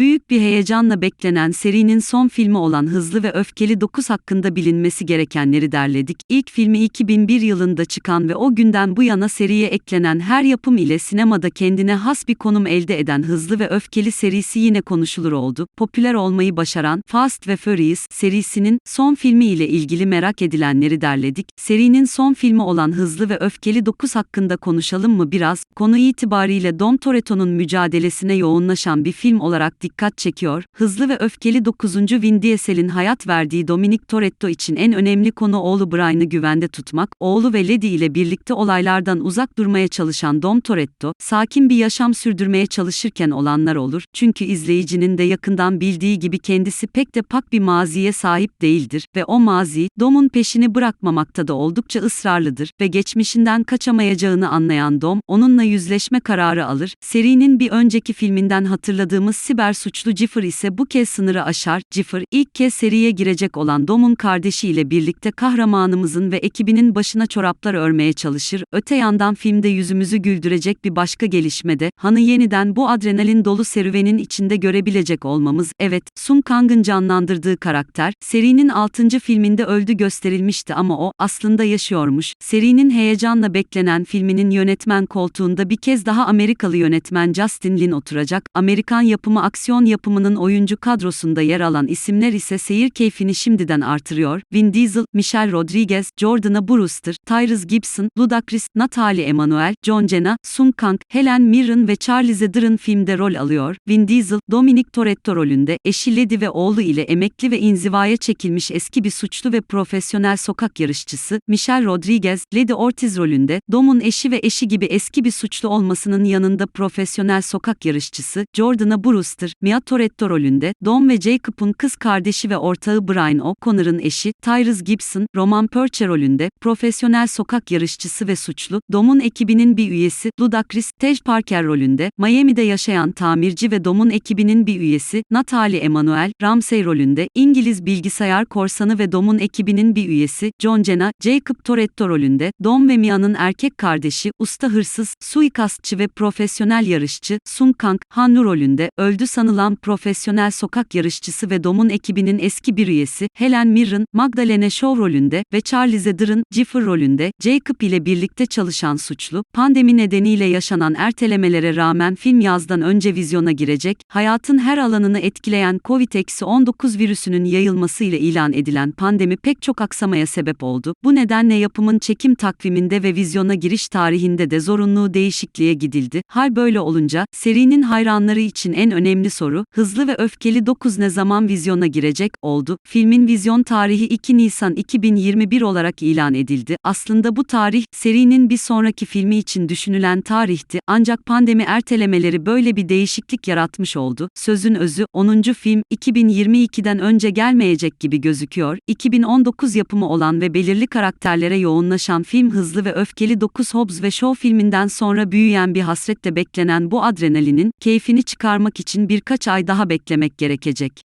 büyük bir heyecanla beklenen serinin son filmi olan Hızlı ve Öfkeli 9 hakkında bilinmesi gerekenleri derledik. İlk filmi 2001 yılında çıkan ve o günden bu yana seriye eklenen her yapım ile sinemada kendine has bir konum elde eden Hızlı ve Öfkeli serisi yine konuşulur oldu. Popüler olmayı başaran Fast ve Furious serisinin son filmi ile ilgili merak edilenleri derledik. Serinin son filmi olan Hızlı ve Öfkeli 9 hakkında konuşalım mı biraz? Konu itibariyle Dom Toretto'nun mücadelesine yoğunlaşan bir film olarak dikkat çekiyor. Hızlı ve Öfkeli 9. Vin Diesel'in hayat verdiği Dominic Toretto için en önemli konu oğlu Brian'ı güvende tutmak. Oğlu ve Lady ile birlikte olaylardan uzak durmaya çalışan Dom Toretto, sakin bir yaşam sürdürmeye çalışırken olanlar olur. Çünkü izleyicinin de yakından bildiği gibi kendisi pek de pak bir maziye sahip değildir ve o mazi, Dom'un peşini bırakmamakta da oldukça ısrarlıdır ve geçmişinden kaçamayacağını anlayan Dom, onunla yüzleşme kararı alır. Serinin bir önceki filminden hatırladığımız siber suçlu Cifr ise bu kez sınırı aşar. Cifr, ilk kez seriye girecek olan Dom'un kardeşiyle birlikte kahramanımızın ve ekibinin başına çoraplar örmeye çalışır. Öte yandan filmde yüzümüzü güldürecek bir başka gelişmede, Han'ı yeniden bu adrenalin dolu serüvenin içinde görebilecek olmamız, evet, Sung Kang'ın canlandırdığı karakter, serinin 6. filminde öldü gösterilmişti ama o, aslında yaşıyormuş. Serinin heyecanla beklenen filminin yönetmen koltuğunda bir kez daha Amerikalı yönetmen Justin Lin oturacak. Amerikan yapımı aksiyon yapımının oyuncu kadrosunda yer alan isimler ise seyir keyfini şimdiden artırıyor. Vin Diesel, Michelle Rodriguez, Jordana Brewster, Tyrese Gibson, Ludacris, Natalie Emanuel, John Cena, Sung Kang, Helen Mirren ve Charlize Theron filmde rol alıyor. Vin Diesel, Dominic Toretto rolünde, eşi Lady ve oğlu ile emekli ve inzivaya çekilmiş eski bir suçlu ve profesyonel sokak yarışçısı, Michelle Rodriguez, Lady Ortiz rolünde, Dom'un eşi ve eşi gibi eski bir suçlu olmasının yanında profesyonel sokak yarışçısı, Jordana Brewster, Mia Toretto rolünde, Dom ve Jacob'un kız kardeşi ve ortağı Brian O'Connor'ın eşi, Tyrese Gibson, Roman Perche rolünde, profesyonel sokak yarışçısı ve suçlu, Dom'un ekibinin bir üyesi, Ludacris, Tej Parker rolünde, Miami'de yaşayan tamirci ve Dom'un ekibinin bir üyesi, Natalie Emanuel, Ramsey rolünde, İngiliz bilgisayar korsanı ve Dom'un ekibinin bir üyesi, John Cena, Jacob Toretto rolünde, Dom ve Mia'nın erkek kardeşi, usta hırsız, suikastçı ve profesyonel yarışçı, Sung Kang, Hannu rolünde, öldü sanılan profesyonel sokak yarışçısı ve Dom'un ekibinin eski bir üyesi, Helen Mirren, Magdalene Shaw rolünde ve Charlize Theron, Jiffer rolünde, Jacob ile birlikte çalışan suçlu, pandemi nedeniyle yaşanan ertelemelere rağmen film yazdan önce vizyona girecek, hayatın her alanını etkileyen COVID-19 virüsünün yayılması ile ilan edilen pandemi pek çok aksamaya sebep oldu. Bu nedenle yapımın çekim takviminde ve vizyona giriş tarihinde de zorunlu değişikliğe gidildi. Hal böyle olunca, serinin hayranları için en önemli soru, Hızlı ve Öfkeli 9 ne zaman vizyona girecek, oldu. Filmin vizyon tarihi 2 Nisan 2021 olarak ilan edildi. Aslında bu tarih, serinin bir sonraki filmi için düşünülen tarihti, ancak pandemi ertelemeleri böyle bir değişiklik yaratmış oldu. Sözün özü, 10. film, 2022'den önce gelmeyecek gibi gözüküyor. 2019 yapımı olan ve belirli karakterlere yoğunlaşan film Hızlı ve Öfkeli 9 Hobbs ve Shaw filminden sonra büyüyen bir hasretle beklenen bu adrenalinin, keyfini çıkarmak için birkaç ay daha beklemek gerekecek.